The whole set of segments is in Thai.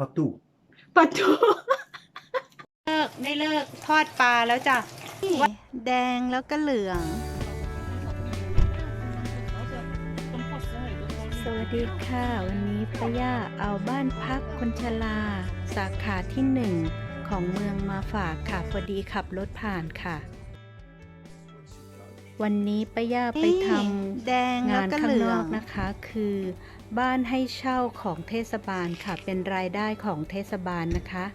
ประตูปัดทูเลิกได้เลิกทอดปลาแล้วจ้ะแดงแล้วก็เหลือง สวัสดีค่ะ วันนี้ป้าย่าเอาบ้านพักคนชราสาขาที่หนึ่งของเมืองมาฝากค่ะ พอดีขับรถผ่านค่ะ วันนี้ป้าย่าไปทำแดงงานแล้วก็ข้างเหลืนอองกนะคะ คือ บ้านให้เช่าของเทศบาลค่ะ เป็นรายได้ของเทศบาลนะคะ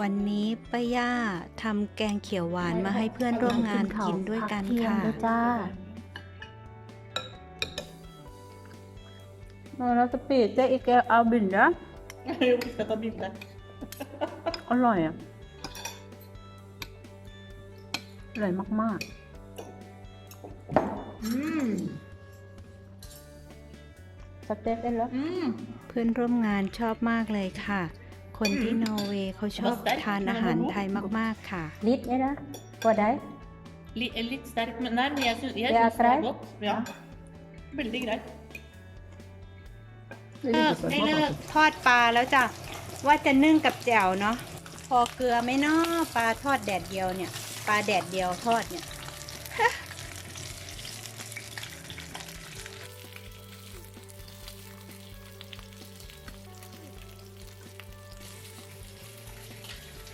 วันนี้ป้าย่าทำแกงเขียวหวานมาให้เพื่อนร่วมงานกินด้วยกันค่ะจ้าเราจะปิดได้อีกแกเอาบินนะ Jo, vi ska ta bilder. อร่อยอะ อร่อยมาก Mm. ๆสเต็กได้แล้ว Mm. เพื่อนร่วมงานชอบมากเลยค่ะ คนที่นอร์เวย์เขาชอบทานอาหารไทยมากๆค่ะ ลิตรเนี่ยนะพอได้ Li- eh, lite stark, men nej, men jag syns, jag Det är syns det är grejt. gott. Ja. Väldigt grejt. เลิกได้เลิกทอดปลาแล้วจ้ะ ว่าจะนึ่งกับแจ่วเนาะพอเกลือไหม่นาะปลาทอดแดดเดียวเนี่ย ปลาแดดเดียวทอดเนี่ย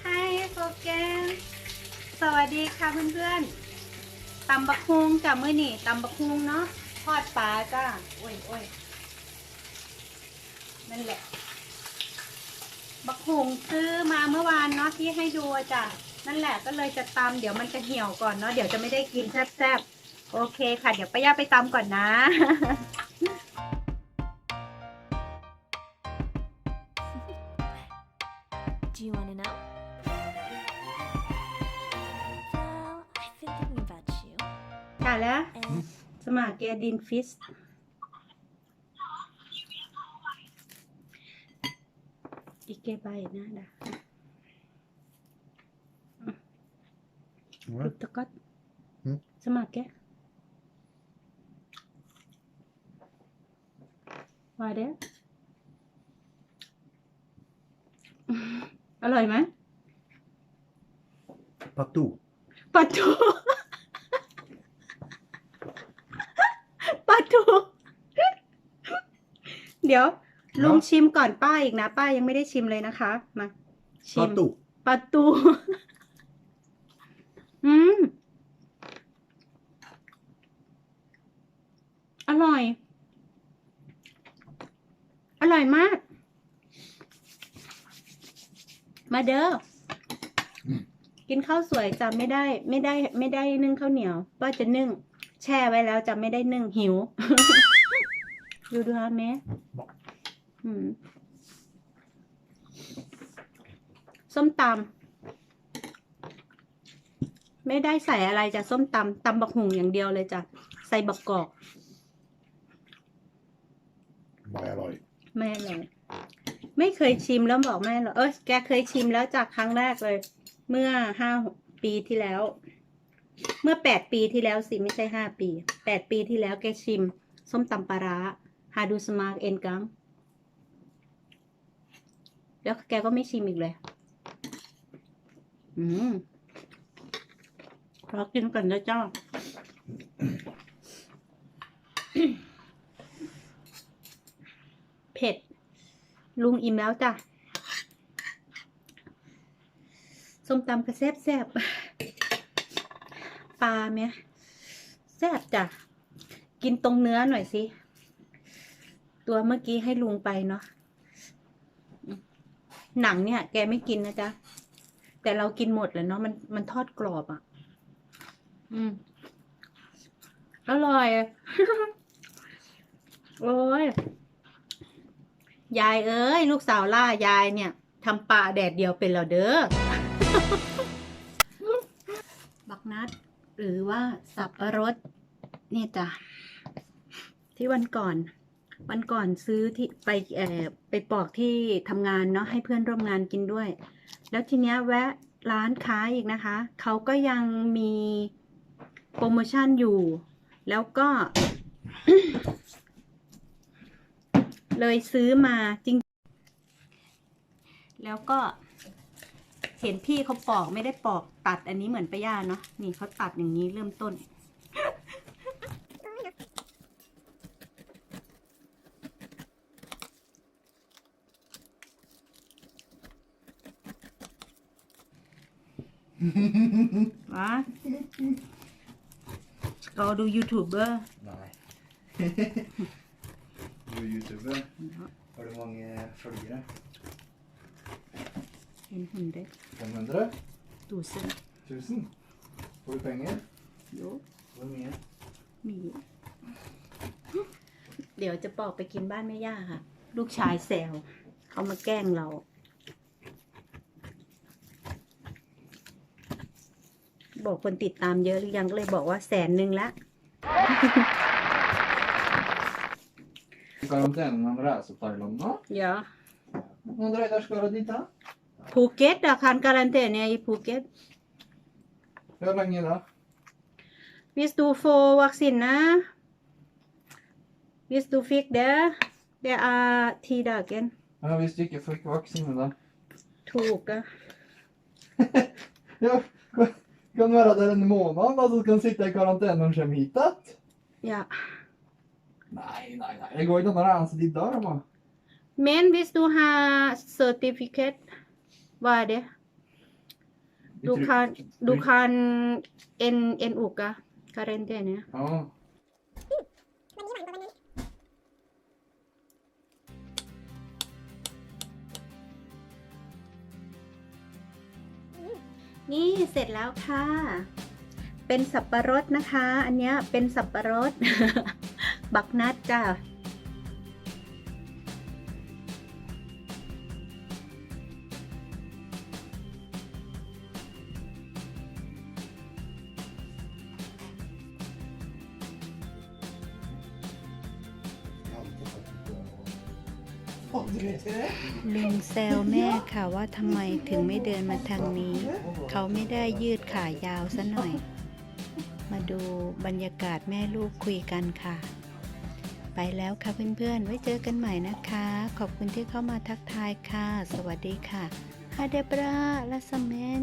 Hi โปรแกรมสวัสดีค่ะเพื่อนๆตำบักฮุงจ้ะมื้อนี่ตำบักฮุงเนาะทอดปลาจ้าโอ้ยโอ้ยนั่นแหละ บักหุงซื้อมาเมื่อวานเนาะที่ให้ดูอะจ้ะนั่นแหละก็เลยจะตำเดี๋ยวมันจะเหี่ยวก่อนเนาะเดี๋ยวจะไม่ได้กินแซ่บๆโอเคค่ะ เดี๋ยวป้าย่าไปตำก่อนนะ Do you want to know? Well, I've been thinking about you, ค่ะแล้ว and สมัครแกดินฟิส อีกเกใบนะดะลูกตะก๊อตอืมสมัครแกว่าเด้ออร่อยไหมประตูปลาทูปลาทูเดี๋ยว ลุงชิมก่อนป้าอีกนะ ป้ายังไม่ได้ชิมเลยนะคะ มา ชิประมตูปลาตู อืม อร่อย อร่อยมาก มาเด้ออกินข้าวสวยจะไม่ได้ ไม่ได้ ไม่ได้นึ่งข้าวเหนียวป้าจะนึ่ง แช่ไว้แล้วจะไม่ได้นึ่งหิว ดูดูฮะแม่อืม ส้มตำไม่ได้ใส่อะไรจ้ะส้มตำตำบักหุงอย่างเดียวเลยจ้ะ ใส่บักกอก ไม่อร่อย ไม่อร่อย ไม่เคยชิมแล้วบอกแม่หรอกเออแกเคยชิมแล้วจากครั้งแรกเลย เมื่อห้าปีที่แล้ว เมื่อแปดปีที่แล้วสิไม่ใช่ห้าปีแปดปีที่แล้วแกชิม ส้มตำปลาร้าฮาดูสมาร์กเอ็นกัง แล้วแกก็ไม่ชิมอีกเลย อืมเรากินกันนะเจ้าเผ็ด ลุงอิ่มแล้วจ้ะ ส้มตำกระแซบแซบปลาไหมแซบจ้ะ กินตรงเนื้อหน่อยสิ ตัวเมื่อกี้ให้ลุงไปเนาะ หนังเนี่ย แกไม่กินนะจ๊ะ แต่เรากินหมดเลยเนาะมันมันทอดกรอบอะ อืมอร่อยโอ้ยยายเอ้ย ลูกสาวล่ายายเนี่ยทำปลาแดดเดียวเป็นแล้วเด้อ บักนัด หรือว่าสับปะรดนี่จ้ะที่วันก่อน วันก่อนซื้อที่ไปเอ่อไปปอกที่ทำงานเนาะให้เพื่อนร่วมงานกินด้วย แล้วทีเนี้ยแวะร้านค้าอีกนะคะ เขาก็ยังมีโปรโมชั่นอยู่ แล้วก็ เลยซื้อมาจริง แล้วก็ เห็นพี่เขาปอกไม่ได้ปอกตัดอันนี้เหมือนปะย่าเนาะนี่เขาตัดอย่างนี้เริ่มต้น Va? Skal du YouTuber? Nei. du er YouTuber. Har du mange følgere? En hundre 500? tusen. 1000? Får du penger? Jo, Hvor mye? มี เดี๋ยวจะปอกไปกินบ้านแม่ย่าค่ะ ลูกชายแซวเขามาแกล้งเรา บอกคนติดตามเยอะหรือยังก็เลยบอกว่าแสนหนึ่งละ Karantene når man reiser til Thailand nå? เดี๋ยว Når dere skal dere dit da? ภูเก็ตอะคันการันเตเนี่ย i ภูเก็ต Hvor lenge da? Hvis du får vaksine Hvis du fikk det Det er ti dager Ja, hvis du ikke fikk vaksine da? To uker Ja, kan- kan være der en måned og så kan han sitte i karantene når han kommer hit igjen. Ja Nei, nei, nei. Det går ikke an å reise dit da, da. Men hvis du har sertifikat, Hva er det? Du kan Du kan en, en uke karantene Ja. นี่เสร็จแล้วค่ะ เป็นสับปะรดนะคะ อันนี้เป็นสับปะรด บักนัดจ้ะ ลุงแซวแม่ค่ะว่าทำไมถึงไม่เดินมาทางนี้ เขาไม่ได้ยืดขายาวซะหน่อย มาดูบรรยากาศแม่ลูกคุยกันค่ะ ไปแล้วค่ะเพื่อนๆ ไว้เจอกันใหม่นะคะ ขอบคุณที่เข้ามาทักทายค่ะ สวัสดีค่ะฮาเดบราลาสเมน